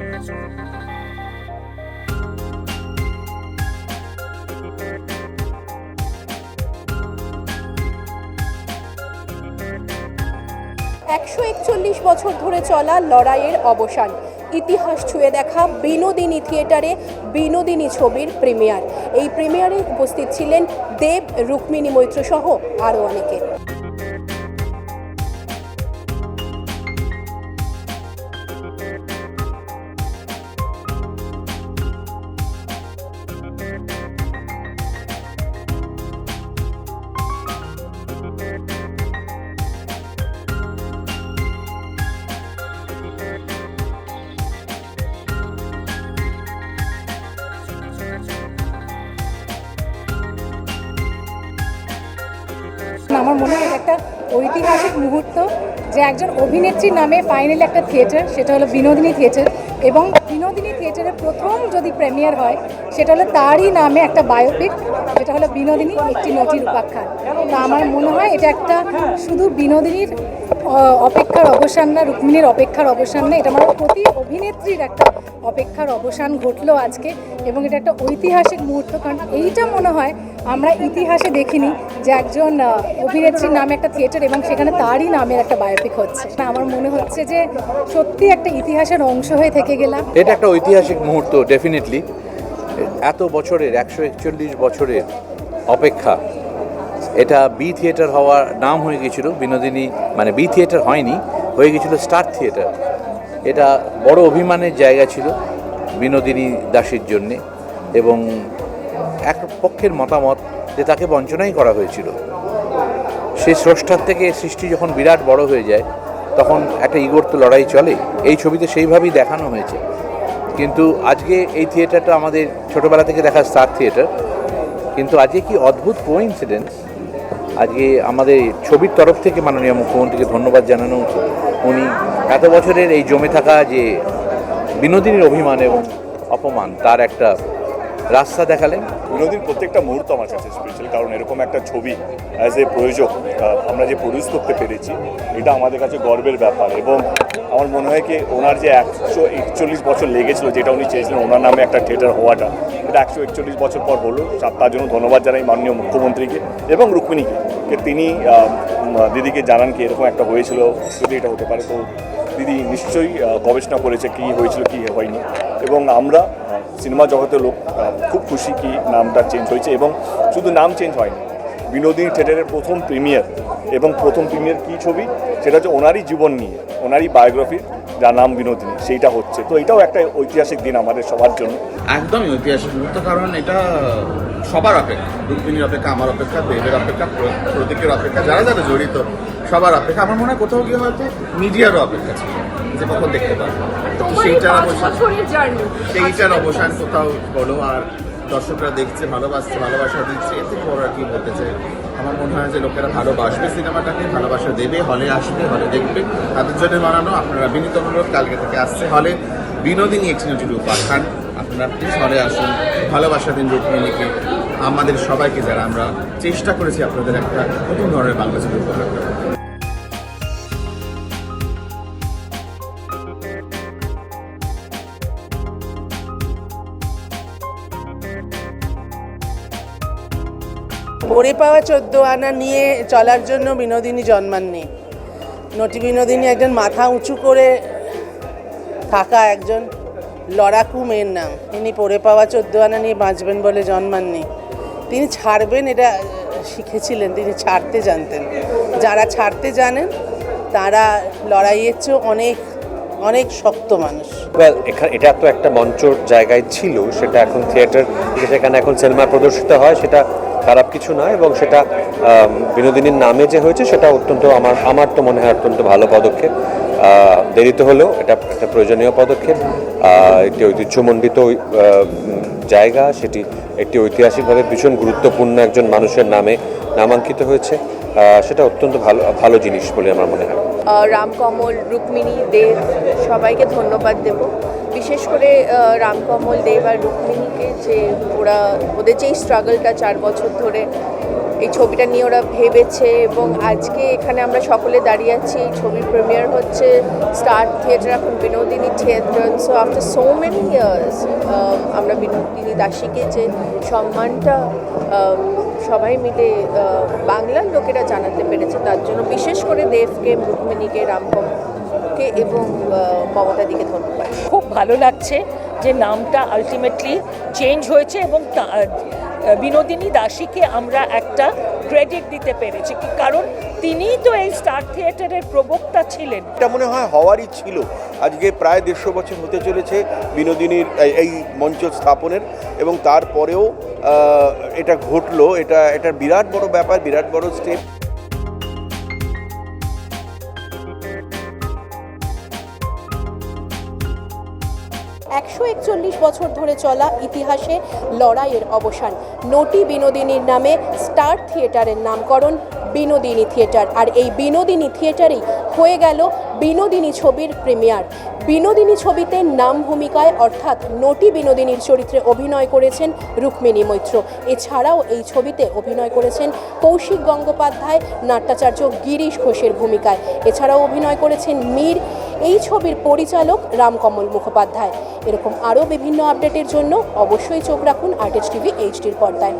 একশো একচল্লিশ বছর ধরে চলা লড়াইয়ের অবসান। ইতিহাস ছুঁয়ে দেখা বিনোদিনী থিয়েটারে বিনোদিনী ছবির প্রিমিয়ার। এই প্রিমিয়ারে উপস্থিত ছিলেন দেব, রুক্মিণী মৈত্র সহ আরও অনেকে। আমার মনে হয় একটা ঐতিহাসিক মুহূর্ত যে একজন অভিনেত্রীর নামে ফাইনালি একটা থিয়েটার সেটা হলো বিনোদিনী থিয়েটার এবং বিনোদিনী থিয়েটারের প্রথম যদি প্রেমিয়ার হয়, সেটা হলো তারই নামে একটা বায়োপিক যেটা হলো বিনোদিনী একটি নটির উপাখ্যান তা আমার মনে হয় এটা একটা শুধু বিনোদিনীর অপেক্ষার অবসান না, রুক্মিণীর অপেক্ষার অবসান না, এটা আমার প্রতি অভিনেত্রীর একটা অপেক্ষার অবসান ঘটলো আজকে এবং এটা একটা ঐতিহাসিক মুহূর্ত, কারণ এইটা মনে হয় আমরা ইতিহাসে দেখিনি যে একজন অভিনেত্রীর নামে একটা থিয়েটার এবং সেখানে তারই নামের একটা বায়োপিক হচ্ছে। আমার মনে হচ্ছে যে সত্যি একটা ইতিহাসের অংশ হয়ে থেকে গেলাম। এটা একটা ঐতিহাসিক মুহূর্ত ডেফিনেটলি এত বছরের, একশো একচল্লিশ বছরের অপেক্ষা। এটা বি থিয়েটার হওয়ার নাম হয়ে গেছিল, বিনোদিনী মানে বি থিয়েটার হয়নি, হয়ে গেছিল স্টার থিয়েটার এটা বড় অভিমানের জায়গা ছিল বিনোদিনী দাসের জন্যে এবং এক পক্ষের মতামত যে তাকে বঞ্চনাই করা হয়েছিল। সেই স্রষ্টার থেকে সৃষ্টি যখন বিরাট বড় হয়ে যায়, তখন একটা ইগোর তো লড়াই চলে। এই ছবিতে সেইভাবেই দেখানো হয়েছে। কিন্তু আজকে এই থিয়েটারটা আমাদের ছোটোবেলা থেকে দেখা স্টার থিয়েটার। কিন্তু আজকে কি অদ্ভুত কোইন্সিডেন্স আজকে আমাদের ছবির তরফ থেকে মাননীয় মুখ্যমন্ত্রীকে ধন্যবাদ জানানো উচিত উনি এত বছরের এই জমে থাকা যে বিনোদিনীর অভিমান এবং অপমান, তার একটা রাস্তা দেখালেন? বিনোদীর প্রত্যেকটা মুহূর্ত আমার কাছে স্পেশাল কারণ এরকম একটা ছবি অ্যাজ এ প্রয়োজক আমরা যে প্রডিউস করতে পেরেছি, এটা আমাদের কাছে গর্বের ব্যাপার। এবং আমার মনে হয় কি, ওনার যে একশো একচল্লিশ বছর লেগেছিল, যেটা উনি চেয়েছিলেন, ওনার নামে একটা থিয়েটার হওয়াটা, এটা একশো একচল্লিশ বছর পর হলো। তার জন্য ধন্যবাদ জানাই মাননীয় মুখ্যমন্ত্রীকে এবং রুক্মিণীকে, যে তিনি দিদিকে জানান কি এরকম একটা হয়েছিল, যদি এটা হতে পারে। তো দিদি নিশ্চয়ই গবেষণা করেছে কী হয়েছিল, কী হয়নি। এবং আমরা সিনেমা জগতের লোক খুব খুশি কি নামটা চেঞ্জ হয়েছে এবং শুধু নাম চেঞ্জ হয়নি, বিনোদিনী থিয়েটারের প্রথম প্রিমিয়ার এবং প্রথম প্রিমিয়ার কী ছবি? সেটা হচ্ছে ওনারই জীবন নিয়ে, ওনারই বায়োগ্রাফি যার নাম বিনোদিনী, সেইটা হচ্ছে। তো এটাও একটা ঐতিহাসিক দিন আমাদের সবার জন্য। একদমই ঐতিহাসিক মুহূর্ত, কারণ এটা সবার অপেক্ষা রুক্মিণীর অপেক্ষা, আমার অপেক্ষা, দেবের অপেক্ষা প্রতীকের অপেক্ষা, যারা যারা জড়িত, সবার অপেক্ষা। আমার মনে হয় কোথাও গিয়ে হয়তো মিডিয়ারও অপেক্ষা ছিল। যে কখন দেখতে পারব তো সেইটার অবসান সেইটার অবসান কোথাও বলো আর দর্শকরা দেখছে ভালোবাসছে ভালোবাসা দিচ্ছে এতে বড় আর কি বলতে চাই আমার মনে হয় যে লোকেরা ভালোবাসবে সিনেমাটাকে ভালোবাসা দেবে হলে আসবে হলে দেখবে। তাদের জন্য বানানো আপনারা বিনীত অনুরোধ কালকে থেকে আসছে হলে বিনোদিনী একটি নটির উপাখ্যান আপনারা প্লিজ হলে আসুন ভালোবাসা দিন রুক্মিণীকে। আমাদের সবাইকে যারা আমরা চেষ্টা করেছি আপনাদের একটা নতুন ধরনের বাংলা ছবি উপহার পড়ে পাওয়া চোদ্দ আনা নিয়ে চলার জন্য বিনোদিনী জন্মাননি। নটি বিনোদিনী একজন মাথা উঁচু করে থাকা একজন লড়াকু মেয়ের নাম। তিনি পড়ে পাওয়া চোদ্দ আনা নিয়ে বাঁচবেন বলে জন্মাননি। তিনি ছাড়বেন এটা শিখেছিলেন, তিনি ছাড়তে জানতেন। যারা ছাড়তে জানেন, তারা লড়াইয়ের চেয়েও অনেক অনেক শক্ত মানুষ। এটা তো একটা মঞ্চর জায়গায় ছিল, সেটা এখন থিয়েটার সেখানে এখন সিনেমা প্রদর্শিত হয়, সেটা খারাপ কিছু নয় এবং সেটা বিনোদিনীর নামে যে হয়েছে সেটা অত্যন্ত আমার আমার তো মনে হয় অত্যন্ত ভালো পদক্ষেপ। দেরিতে হলেও এটা একটা প্রয়োজনীয় পদক্ষেপ। একটি ঐতিহ্যমণ্ডিত জায়গা, সেটি একটি ঐতিহাসিকভাবে ভীষণ গুরুত্বপূর্ণ একজন মানুষের নামে নামাঙ্কিত হয়েছে। সেটা অত্যন্ত ভালো ভালো জিনিস বলে আমার মনে হয়। রামকমল, রুক্মিণী, দেব, সবাইকে ধন্যবাদ দেব। বিশেষ করে রামকমল দেব আর রুক্মিণীকে যে ওরা, ওদের যে স্ট্রাগলটা চার বছর ধরে, এই ছবিটা নিয়ে ওরা ভেবেছে এবং আজকে এখানে আমরা সকলে দাঁড়িয়ে আছি, এই ছবির প্রিমিয়ার হচ্ছে স্টার থিয়েটার এখন Binodini theatre so after so many years আমরা বিনোদিনী দাসীকে যে সম্মানটা সবাই মিলে বাংলার লোকেরা জানাতে পেরেছে, তার জন্য বিশেষ করে দেবকে, রুক্মিণীকে রামকমকে এবং মমতাদিকে ধন্যবাদ। ভালো লাগছে যে নামটা আলটিমেটলি চেঞ্জ হয়েছে এবং বিনোদিনী দাসীকে আমরা একটা ক্রেডিট দিতে পেরেছি। কারণ তিনিই তো এই স্টার থিয়েটারের প্রবক্তা ছিলেন। এটা মনে হয় হওয়ারই ছিল। আজকে প্রায় দেড়শো বছর হতে চলেছে বিনোদিনীর এই মঞ্চ স্থাপনের এবং তারপরেও এটা ঘটলো। এটা এটা বিরাট বড় ব্যাপার, বিরাট বড় স্টেপ একশো একচল্লিশ বছর ধরে চলা ইতিহাসে লড়াইয়ের অবসান। নটি বিনোদিনীর নামে স্টার থিয়েটারের নামকরণ বিনোদিনী থিয়েটার। আর এই বিনোদিনী থিয়েটারেই হয়ে গেল বিনোদিনী ছবির প্রিমিয়ার। বিনোদিনী ছবিতে নাম ভূমিকায় অর্থাৎ নটি বিনোদিনীর চরিত্রে অভিনয় করেছেন রুক্মিণী মৈত্র। এছাড়াও এই ছবিতে অভিনয় করেছেন কৌশিক গঙ্গোপাধ্যায়, নাট্যাচার্য গিরিশ ঘোষের ভূমিকায়। এছাড়াও অভিনয় করেছেন মীর এই ছবির পরিচালক রামকমল মুখোপাধ্যায়। এরকম আরও বিভিন্ন আপডেটের জন্য অবশ্যই চোখ রাখুন আর্টিস্ট টিভি এইচডির পর্দায়।